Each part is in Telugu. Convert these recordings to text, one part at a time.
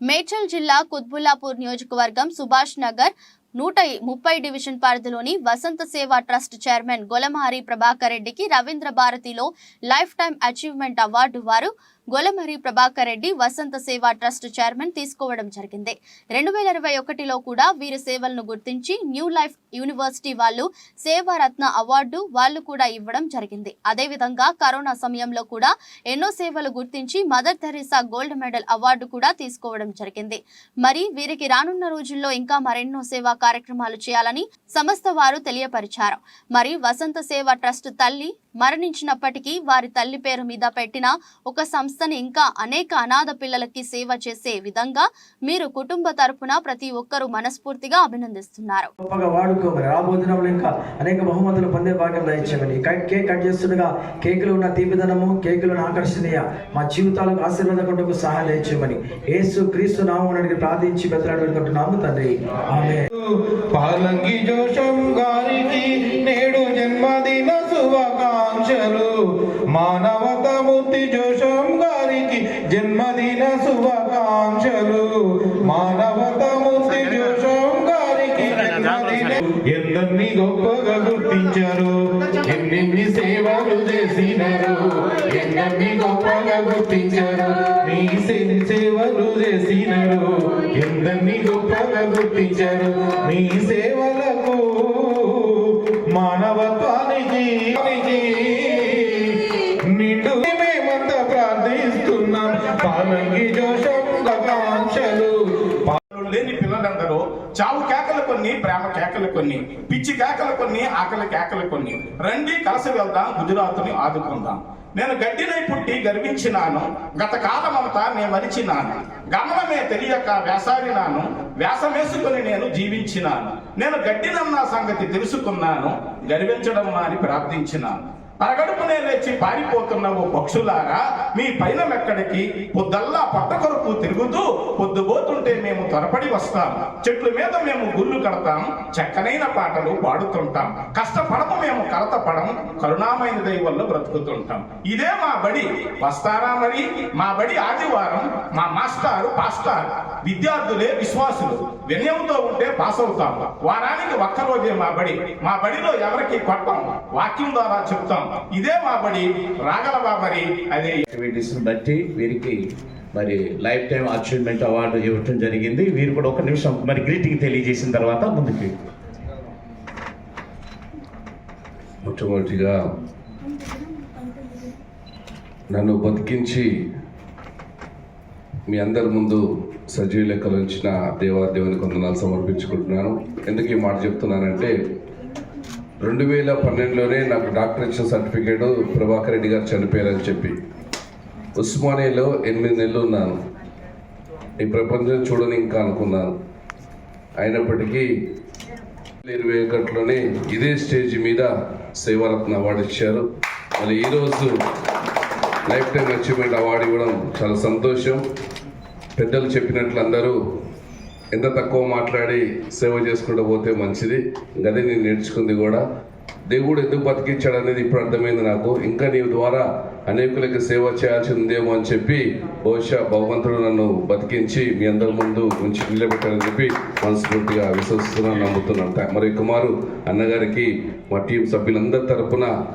మేడ్చల్ జిల్లా కుత్బుల్లాపూర్ నియోజకవర్గం సుభాష్ నగర్ నూట ముప్పై డివిజన్ పరిధిలోని వసంత సేవా ట్రస్ట్ చైర్మన్ గొలమహరి ప్రభాకర్ రెడ్డికి రవీంద్ర భారతిలో లైఫ్ టైం అచీవ్మెంట్ అవార్డు వారు గొలమహరి ప్రభాకర్ రెడ్డి వసంత సేవ ట్రస్ట్ చైర్మన్ తీసుకోవడం జరిగింది. రెండు వేల ఇరవై ఒకటిలో కూడా వీరి సేవలను గుర్తించి న్యూ లైఫ్ యూనివర్సిటీ వాళ్ళు సేవారత్న అవార్డు వాళ్ళు కూడా ఇవ్వడం జరిగింది. అదేవిధంగా కరోనా సమయంలో కూడా ఎన్నో సేవలు గుర్తించి Mother Teresa gold medal award కూడా తీసుకోవడం జరిగింది. మరి వీరికి రానున్న రోజుల్లో ఇంకా మరెన్నో సేవా కార్యక్రమాలు చేయాలని సంస్థ వారు తెలియపరిచారు. మరి వసంత సేవ ట్రస్ట్ తల్లి మరణించినప్పటికీ వారి తల్లి పేరు మీద పెట్టిన ఒక సంస్థని ఇంకా అనేక అనాథ పిల్లలకి సేవ చేసే విధంగా మీరు కుటుంబ తరపున ప్రతి ఒక్కరూ మనస్ఫూర్తిగా అభినందిస్తున్నారు. ఇంకా అనేక బహుమతులు పొందే భాగ్యం దయచేయమని. కేక్ కట్ చేస్తుండగా కేకులు ఉన్న తీపిదనము కేకులు ఆకర్షణీయ మా జీవితాలకు ఆశీర్వాదకుంటకు సహాయం దయచేయమని. యేసు క్రీస్తు నామమునికి ప్రార్థించి బెతలాడుకుంటున్నాము తండ్రి. ఆమె పాలంగి జోషం గారికి నేడు జన్మదిన శుభాకాంక్షలు. మానవతమూర్తి జోషం గారికి జన్మదిన శుభాకాంక్షలు. మానవత ఎందరిని గొప్పగా గుర్తించారు. ఎన్ని సేవలు చేసినారు. ఎన్నెన్ని గొప్పగా గుర్తించారు. మీ సేవలు చేసినారు. ఎందరిని గొప్పగా గుర్తించారు. మీ సేవలకు మానవత్వానికి నిండు మేమంతా ప్రార్థిస్తున్నాం. పాలంగి జోష ఆకాంక్షలు పిల్లలు లేని పిల్లలందరూ చావు కేకలు కొన్ని ప్రేమ కేకలు కొన్ని పిచ్చి కేకలు కొన్ని ఆకలి కేకలు కొన్ని. రండి కలిసి వెళ్దాం గుజరాత్ని ఆదుకుందాం. నేను గడ్డినై పుట్టి గర్వించినాను గత కాలమంతా నేను మరిచినాను. గమనమే తెలియక వేసాడినాను వేసమేసుకొని నేను జీవించినాను. నేను గడ్డినన్న సంగతి తెలుసుకున్నాను గర్వించడం అని ప్రార్థించినాను. పరగడుపునే లేచి పారిపోతున్న ఓ పక్షులారా మీ పైన మెక్కడికి పొద్దల్లా పట్ట కొరకు తిరుగుతూ పొద్దుబోతుంటే మేము త్వరపడి వస్తాం. చెట్ల మీద మేము గుళ్ళు కడతాం చక్కనైన పాటలు పాడుతుంటాం. కష్టపడము మేము కలత పడం కరుణామైన దైవల్ల బ్రతుకుతుంటాం. ఇదే మా బడి. వస్తారా మరి? మా బడి ఆదివారం మా మాస్టారు పాస్టార్. విద్యార్థులే విశ్వాసులు. వినయంతో ఉంటే పాస్ అవుతాం వారానికి ఒక్కరోజే మా బడి. మా బడిలో ఎవరికి కొట్టం? వాక్యం ద్వారా చెప్తాం. ఇదే మా బడి. రాగలవా మరి? అదే బట్టి వీరికి మరి లైఫ్ టైం అచీవ్మెంట్ అవార్డు ఇవ్వటం జరిగింది. వీరు కూడా ఒక నిమిషం మరి గ్రీటింగ్ తెలియజేసిన తర్వాత ముందుకు మొట్టమొదటిగా నన్ను బతికించి మీ అందరి ముందు సజీవ లెక్కలు ఉంచిన దేవాదేవుని కొందనాలు సమర్పించుకుంటున్నాను. ఎందుకు ఈ మాట చెప్తున్నానంటే రెండు వేల పన్నెండులోనే నాకు డాక్టర్ ఇచ్చిన సర్టిఫికేట్ ప్రభాకర్ రెడ్డి గారు చనిపోయారని చెప్పి. ఉస్మానియాలో ఎనిమిది నెలలు ఉన్నాను. ఈ ప్రపంచం చూడని ఇంకా అనుకున్నాను. అయినప్పటికీ ఇరవై ఒకటిలోనే ఇదే స్టేజ్ మీద సేవారత్న అవార్డు ఇచ్చారు. మళ్ళీ ఈరోజు లైఫ్ టైం అచీవ్మెంట్ అవార్డు ఇవ్వడం చాలా సంతోషం. పెద్దలు చెప్పినట్లు అందరూ ఎంత తక్కువ మాట్లాడి సేవ చేసుకుంటూ పోతే మంచిది. గదే నేను నేర్చుకుంది కూడా. దేవుడు ఎందుకు బతికించాడు అనేది ఇప్పుడు అర్థమైంది నాకు. ఇంకా నీ ద్వారా అనేకులకి సేవ చేయాల్సి ఉందేమో అని చెప్పి బహుశా భగవంతుడు నన్ను బతికించి మీ అందరి ముందు ఉంచి నిలబెట్టాలని చెప్పి మనస్ఫూర్తిగా విశ్వసిస్తున్నాను నమ్ముతున్నాను. మరి కుమారు అన్నగారికి మా టీం సభ్యులందరి తరపున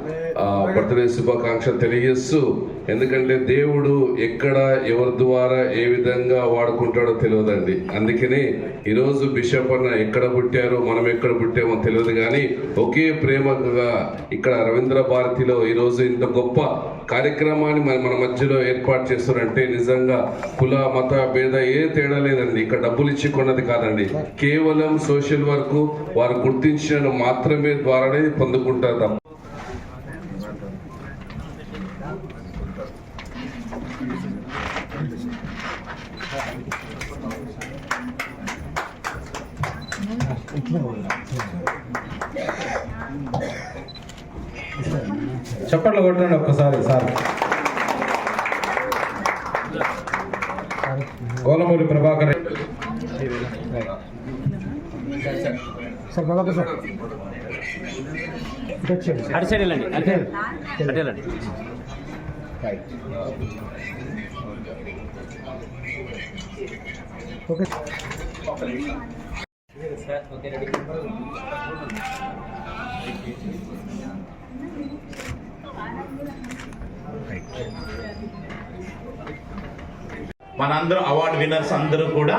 బర్త్డే శుభాకాంక్షలు తెలియజేస్తూ ఎందుకంటే దేవుడు ఎక్కడ ఎవరి ద్వారా ఏ విధంగా వాడుకుంటాడో తెలియదండి. అందుకని ఈరోజు బిషప్ అన్న ఎక్కడ పుట్టారో మనం ఎక్కడ పుట్టామో తెలియదు కానీ ఒకే ప్రేమగా ఇక్కడ రవీంద్ర భారతిలో ఈరోజు ఇంత గొప్ప కార్యక్రమాన్ని మన మన మధ్యలో ఏర్పాటు చేస్తారంటే నిజంగా కుల మత భేద ఏ తేడా లేదండి. ఇక్కడ డబ్బులు ఇచ్చి కొన్నది కాదండి. కేవలం సోషల్ వర్క్ వారు గుర్తించిన మాత్రమే ద్వారానే పొందుకుంటారు చప్పట్లు కొట్టండి ఒక్కసారి సార్. గోలమూరి ప్రభాకర్ రెడ్డి. అటు సైడ్ వెళ్ళండి అటే అటు వెళ్ళండి మనందరూ అవార్డు విన్నర్స్ అందరూ కూడా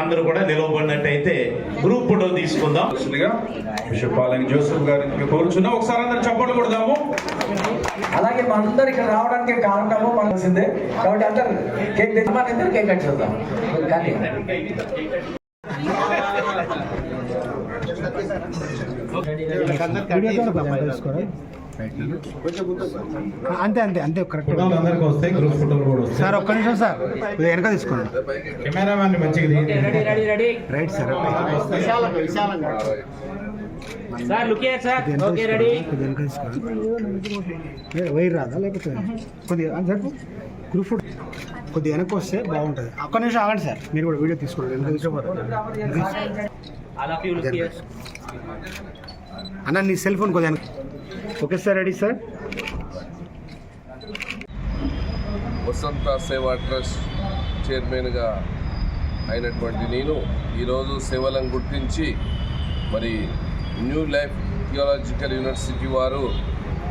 అందరూ కూడా నిలవబడినట్టయితే గ్రూప్ ఫోటో తీసుకుందాం. బిషప్ పాలని జోసెఫ్ గారికి కోరుచున్నాం. ఒకసారి అందరు చప్పట్లు కొడదాము. అలాగే మా అందరు ఇక్కడ రావడానికి కారణము మనసిందే కాబట్టి అందరు కేక్ తెచ్చి కేక్ కట్ చేద్దాం. కానీ అంతే అంతే అంతే కరెక్ట్ అందరికి వస్తాయి గ్రూప్ ఫోటోలు కూడా వస్తాయి. సార్ ఒక్క నిమిషం సార్ కొద్దిగా వెనక తీసుకోండి. కెమెరామ్యాన్ మంచిగా తీయండి. Right sir sir look sir వెనక తీసుకోండి వైర్ రాదా లేకపోతే కొద్దిగా చెప్పు. గ్రూప్ ఫోటో కొద్దిగా వెనక్కి వస్తే బాగుంటుంది. ఒక్క నిమిషం ఆగండి సార్ మీరు కూడా వీడియో తీసుకోండి వెనక తీసుకోపోతారు ఆల్ ఆఫ్ యూ లుక్ అన్న నీ సెల్ ఫోన్ కొద్దిగా వెనక okay sir ready sir. Vasantha Seva trust చైర్మన్గా అయినటువంటి నేను ఈరోజు సేవలను గుర్తించి మరి న్యూ లైఫ్ థియాలజికల్ యూనివర్సిటీ వారు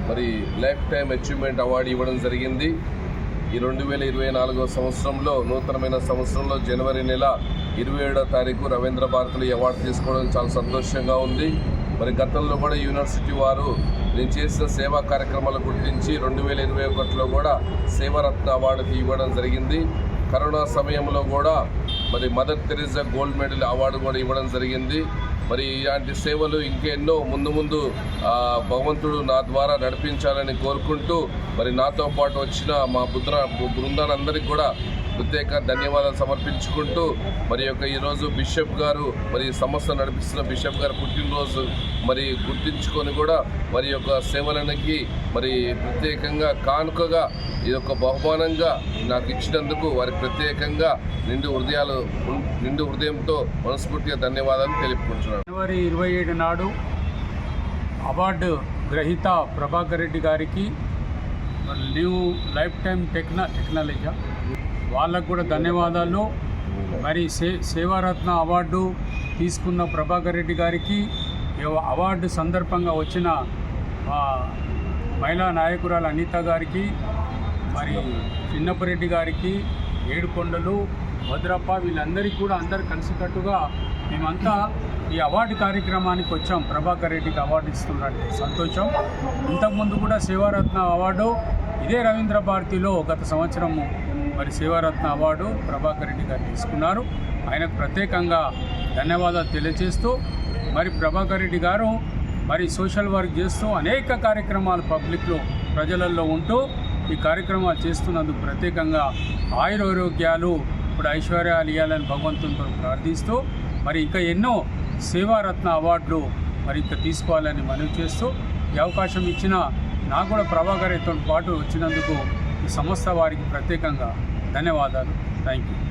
మరి లైఫ్ టైం అచీవ్మెంట్ అవార్డు ఇవ్వడం జరిగింది. ఈ రెండు వేల ఇరవై నాలుగో సంవత్సరంలో నూతనమైన సంవత్సరంలో జనవరి నెల ఇరవై ఏడో తారీఖు రవీంద్ర భారతిలో అవార్డు తీసుకోవడం చాలా సంతోషంగా ఉంది. మరి గతంలో కూడా యూనివర్సిటీ వారు నేను చేసిన సేవా కార్యక్రమాలు గుర్తించి రెండు వేల ఇరవై ఒకటిలో కూడా సేవారత్న అవార్డు ఇవ్వడం జరిగింది. కరోనా సమయంలో కూడా మరి Mother Teresa gold medal award కూడా ఇవ్వడం జరిగింది. మరి ఇలాంటి సేవలు ఇంకెన్నో ముందు ముందు భగవంతుడు నా ద్వారా నడిపించాలని కోరుకుంటూ మరి నాతో పాటు వచ్చిన మా బుద్ర బృందాలందరికీ కూడా ప్రత్యేక ధన్యవాదాలు సమర్పించుకుంటూ మరి యొక్క ఈరోజు బిషప్ గారు మరి సంస్థ నడిపిస్తున్న బిషప్ గారు పుట్టినరోజు మరి గుర్తించుకొని కూడా మరి యొక్క సేవలనికి మరి ప్రత్యేకంగా కానుకగా ఈ యొక్క బహుమానంగా నాకు ఇచ్చినందుకు వారికి ప్రత్యేకంగా నిండు హృదయాలు నిండు హృదయంతో మనస్ఫూర్తిగా ధన్యవాదాలు తెలుపుకుంటున్నాను. జనవరి ఇరవై ఏడు నాడు అవార్డు గ్రహీత ప్రభాకర్ రెడ్డి గారికి new life time techno technology వాళ్ళకు కూడా ధన్యవాదాలు. మరి సే సేవారత్న అవార్డు తీసుకున్న ప్రభాకర్ రెడ్డి గారికి అవార్డు సందర్భంగా వచ్చిన మహిళా నాయకురాలు అనిత గారికి మరి చిన్నపరెడ్డి గారికి ఏడుకొండలు భద్రప్ప వీళ్ళందరికీ కూడా అందరు కలిసికట్టుగా మేమంతా ఈ అవార్డు కార్యక్రమానికి వచ్చాం. ప్రభాకర్ రెడ్డికి అవార్డు ఇస్తున్నారంటే సంతోషం. ఇంతకుముందు కూడా సేవారత్న అవార్డు ఇదే రవీంద్ర భారతిలో గత సంవత్సరము మరి సేవారత్న అవార్డు ప్రభాకర్ రెడ్డి గారు తీసుకున్నారు. ఆయనకు ప్రత్యేకంగా ధన్యవాదాలు తెలియజేస్తూ మరి ప్రభాకర్ రెడ్డి గారు మరి సోషల్ వర్క్ చేస్తూ అనేక కార్యక్రమాలు పబ్లిక్లో ప్రజలలో ఉంటూ ఈ కార్యక్రమాలు చేస్తున్నందుకు ప్రత్యేకంగా ఆయురారోగ్యాలు ఇప్పుడు ఐశ్వర్యాలు ఇవ్వాలని భగవంతునితో ప్రార్థిస్తూ మరి ఇంకా ఎన్నో సేవారత్న అవార్డులు మరి ఇంకా తీసుకోవాలని మనవి చేస్తూ ఈ అవకాశం ఇచ్చిన నాకు కూడా ప్రభాకర్ రెడ్డితో పాటు వచ్చినందుకు ఈ సంస్థ వారికి ప్రత్యేకంగా ధన్యవాదాలు. Thank you